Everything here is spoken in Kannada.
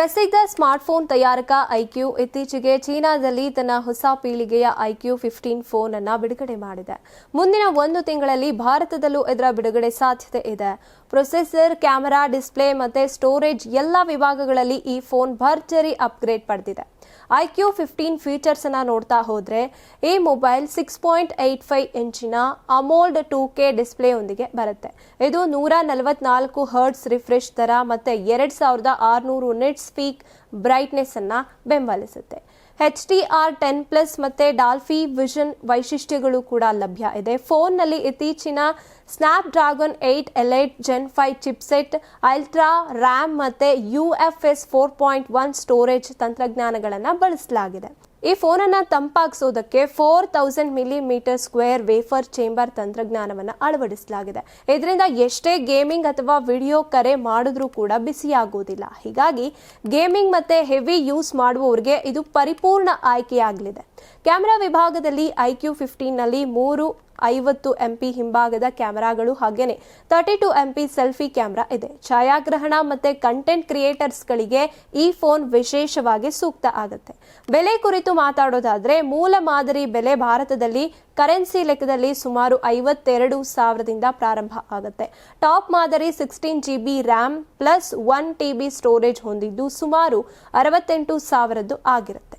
ಪ್ರಸಿದ್ಧ ಸ್ಮಾರ್ಟ್ಫೋನ್ ತಯಾರಕ ಐಕ್ಯೂ ಇತ್ತೀಚೆಗೆ ಚೀನಾದಲ್ಲಿ ತನ್ನ ಹೊಸ ಪೀಳಿಗೆಯ ಐಕ್ಯೂ ಫಿಫ್ಟೀನ್ ಫೋನ್ ಅನ್ನು ಬಿಡುಗಡೆ ಮಾಡಿದೆ. ಮುಂದಿನ ಒಂದು ತಿಂಗಳಲ್ಲಿ ಭಾರತದಲ್ಲೂ ಇದರ ಬಿಡುಗಡೆ ಸಾಧ್ಯತೆ ಇದೆ. ಪ್ರೊಸೆಸರ್, ಕ್ಯಾಮೆರಾ, ಡಿಸ್ಪ್ಲೇ ಮತ್ತೆ ಸ್ಟೋರೇಜ್ ಎಲ್ಲ ವಿಭಾಗಗಳಲ್ಲಿ ಈ ಫೋನ್ ಭರ್ಜರಿ ಅಪ್ಗ್ರೇಡ್ ಪಡೆದಿದೆ. ಐಕ್ಯೂ ಫಿಫ್ಟೀನ್ ಫೀಚರ್ಸ್ ಅನ್ನ ನೋಡ್ತಾ ಹೋದರೆ ಈ mobile six point eight five ಇಂಚಿನ ಅಮೋಲ್ಡ್ ಟೂ ಕೆ ಡಿಸ್ಪ್ಲೇಯೊಂದಿಗೆ ಬರುತ್ತೆ. ಇದು ನೂರ ನಲವತ್ನಾಲ್ಕು ಹರ್ಟ್ಸ್ ರಿಫ್ರೆಶ್ ದರ ಮತ್ತೆ ಎರಡ್ ಸಾವಿರದ ಆರುನೂರು ನೆಟ್ ಸ್ಪೀಕ್ ಬ್ರೈಟ್ನೆಸ್ ಅನ್ನ ಬೆಂಬಲಿಸುತ್ತೆ. H D R ten plus ಮತ್ತೆ ಡಾಲ್ಫಿ ವಿಷನ್ ವೈಶಿಷ್ಟ್ಯಗಳು ಕೂಡ ಲಭ್ಯ ಇದೆ. ಫೋನ್ನಲ್ಲಿ ಇತ್ತೀಚಿನ Snapdragon eight elite gen five chipset ultra RAM ಮತ್ತೆ U F S four point one storage ತಂತ್ರಜ್ಞಾನಗಳನ್ನು ಬಳಸಲಾಗಿದೆ. ಈ ಫೋನನ್ನು ತಂಪಾಗಿಸೋದಕ್ಕೆ four thousand millimetre square vapour chamber ತಂತ್ರಜ್ಞಾನವನ್ನು ಅಳವಡಿಸಲಾಗಿದೆ. ಇದರಿಂದ ಎಷ್ಟೇ ಗೇಮಿಂಗ್ ಅಥವಾ ವಿಡಿಯೋ ಕರೆ ಮಾಡಿದ್ರೂ ಕೂಡ ಬಿಸಿಯಾಗುವುದಿಲ್ಲ ಹೀಗಾಗಿ ಗೇಮಿಂಗ್ ಮತ್ತೆ ಹೆವಿ ಯೂಸ್ ಮಾಡುವವರಿಗೆ ಇದು ಪರಿಪೂರ್ಣ ಆಯ್ಕೆಯಾಗಲಿದೆ. ಕ್ಯಾಮೆರಾ ವಿಭಾಗದಲ್ಲಿ ಐಕ್ಯೂ ಫಿಫ್ಟೀನ್ನಲ್ಲಿ ಮೂರು ಐವತ್ತು ಎಂಪಿ ಹಿಂಭಾಗದ ಕ್ಯಾಮೆರಾಗಳು ಹಾಗೇನೆ thirty two MP selfie camera ಇದೆ. ಛಾಯಾಗ್ರಹಣ ಮತ್ತೆ ಕಂಟೆಂಟ್ ಕ್ರಿಯೇಟರ್ಸ್ಗಳಿಗೆ ಈ ಫೋನ್ ವಿಶೇಷವಾಗಿ ಸೂಕ್ತ ಆಗುತ್ತೆ. ಬೆಲೆ ಕುರಿತು ಮಾತಾಡೋದಾದ್ರೆ ಮೂಲ ಮಾದರಿ ಬೆಲೆ ಭಾರತದಲ್ಲಿ ಕರೆನ್ಸಿ ಲೆಕ್ಕದಲ್ಲಿ ಸುಮಾರು ಐವತ್ತೆರಡು ಸಾವಿರದಿಂದ ಪ್ರಾರಂಭ ಆಗುತ್ತೆ. ಟಾಪ್ ಮಾದರಿ sixteen G B RAM plus one T B storage ಹೊಂದಿದ್ದು ಸುಮಾರು ಅರವತ್ತೆಂಟು ಸಾವಿರದ್ದು ಆಗಿರುತ್ತೆ.